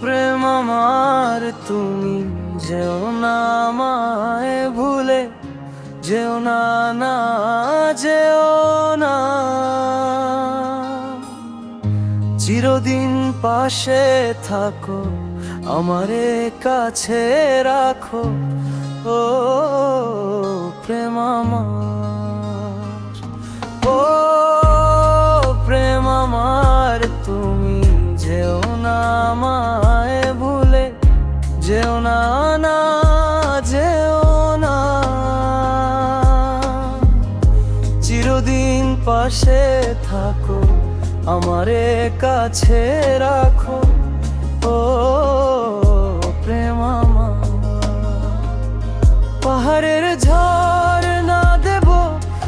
প্রেম আমার তুমি যেও না ভুলে। যেও না না, যেও না। চিরদিন পাশে থাকো, আমারে কাছে রাখো। ও প্রেম আমার ও প্রেম আমার তুমি পাশে থাকো, আমারে কাছে রাখো। ও প্রেম পাহাড়ের ঝড় না দেব,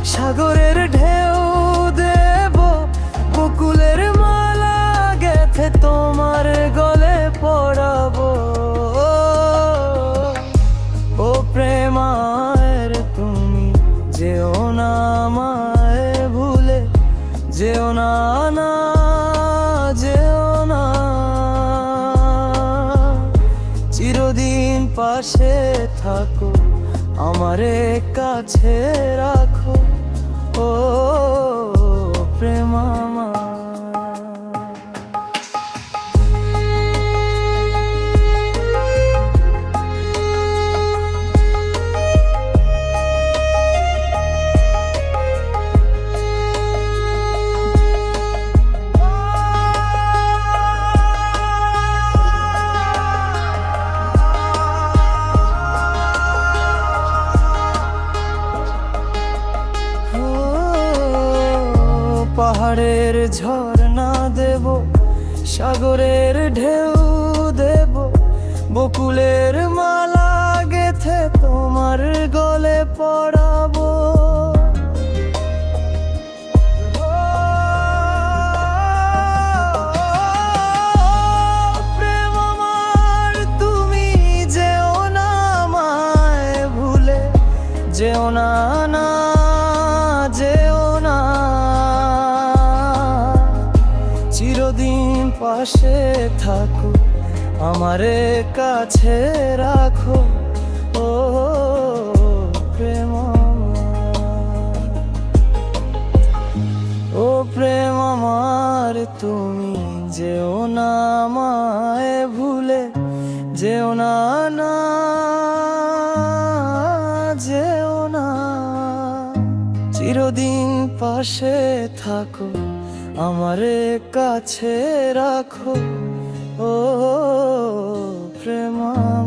সাগরের ঢেউ দেব। বকুলের মালা গেথে তোমার গলে পড়াবো। ও প্রেমায়ের তুমি যেও না। পাশে থাকো আমারে কাছে রাখো। ও পাহাড়ের ঝর্ণা দেব, সাগরের ঢেউ দেব, বকুলের মালা গেথে তোমার গলে পড়াবো। যেও না না, যেও পাশে থাকো, আমারে কাছে রাখো। ও, প্রেম ও, প্রেম আমার, তুমি যেও না আমায় ভুলে, যেও না না, যেও না। চিরদিন পাশে থাকো আমারে কাছে রাখো ও প্রেমা।